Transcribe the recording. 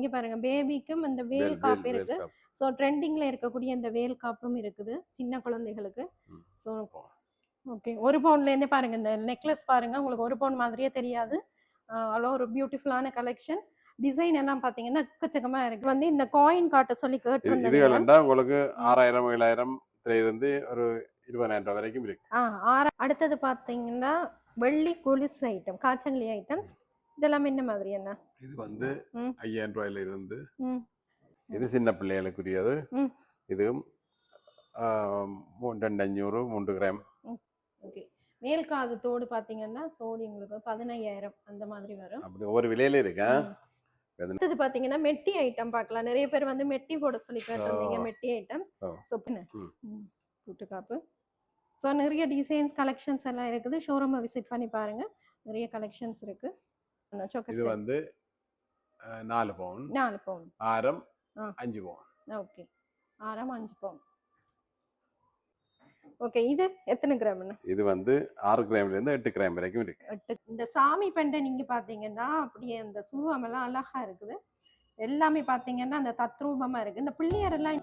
இங்க பாருங்க பேபிக்கும் இந்த வேல் காப்பு வேல், இருக்கு. ஸோ ட்ரெண்டிங்ல இருக்கக்கூடிய இந்த வேல் காப்பும் இருக்குது சின்ன குழந்தைகளுக்கு. ஸோ ஓகே ஒரு பவுண்ட்ல இருந்தே பாருங்க இந்த நெக்லஸ் பாருங்க உங்களுக்கு ஒரு பவுண்ட் மாதிரியே தெரியாது. அவ்வளோ ஒரு பியூட்டிஃபுல்லான கலெக்ஷன் டிசைன் எல்லாம் பாத்தீங்கன்னா எக்கச்சக்கமா இருக்கு. வந்து இந்த காயின் காட்ட சொல்லி கலண்டா உங்களுக்கு ஆறாயிரம் ஏழாயிரம் இருந்து ஒரு இருபதாயிரம் ரூபாய் வரைக்கும் இருக்கு. அடுத்தது பாத்தீங்கன்னா வெள்ளி கொலுசு ஐட்டம் காய்ச்சங்களி ஐட்டம்ஸ். இதெல்லாம் என்ன மாதிரி என்ன இது வந்து. ஐயாயிரம் ரூபாயில இருந்து இது சின்ன பிள்ளைகளுக்குரியது. இதுவும் ரெண்டு அஞ்சூறு மூன்று கிராம். ஓகே. மேல்காது தோடு பாத்தீங்கன்னா சோடி உங்களுக்கு பதினையாயிரம் அந்த மாதிரி வரும். அப்படி ஒவ்வொரு விலையில இருக்கு? ஆ? ம். அடுத்தது பாத்தீங்கன்னா மெட்டி ஐட்டம் பார்க்கலாம். நிறைய பேர் வந்து மெட்டி போட சொல்லி கேட்டிருந்தீங்க. மெட்டி ஐட்டம்ஸ். ம். புட்டுக்காப்பு. ஸோ நிறைய டிசைன்ஸ் கலெக்ஷன்ஸ் எல்லாம் இருக்குது. ஷோரூமை விசிட் பண்ணி பாருங்க. நிறைய கலெக்ஷன்ஸ் இருக்கு. அந்த choker இது. வந்து நாலு பவுன். நாலு பவுன். ஆரம். அஞ்சு பவுன். ஓகே. ஆறாம் அஞ்சு பவுன். ஓகே இது எத்தனை கிராம்னு இது வந்து ஆறு கிராம்ல இருந்து எட்டு கிராம் வரைக்கும் இருக்கு. இந்த சாமி பெண்டை நீங்க பாத்தீங்கன்னா அப்படியே இந்த சுருவம் எல்லாம் அழகா இருக்குது. எல்லாமே பாத்தீங்கன்னா அந்த தத்ரூபமா இருக்கு. இந்த பிள்ளையார் எல்லாம்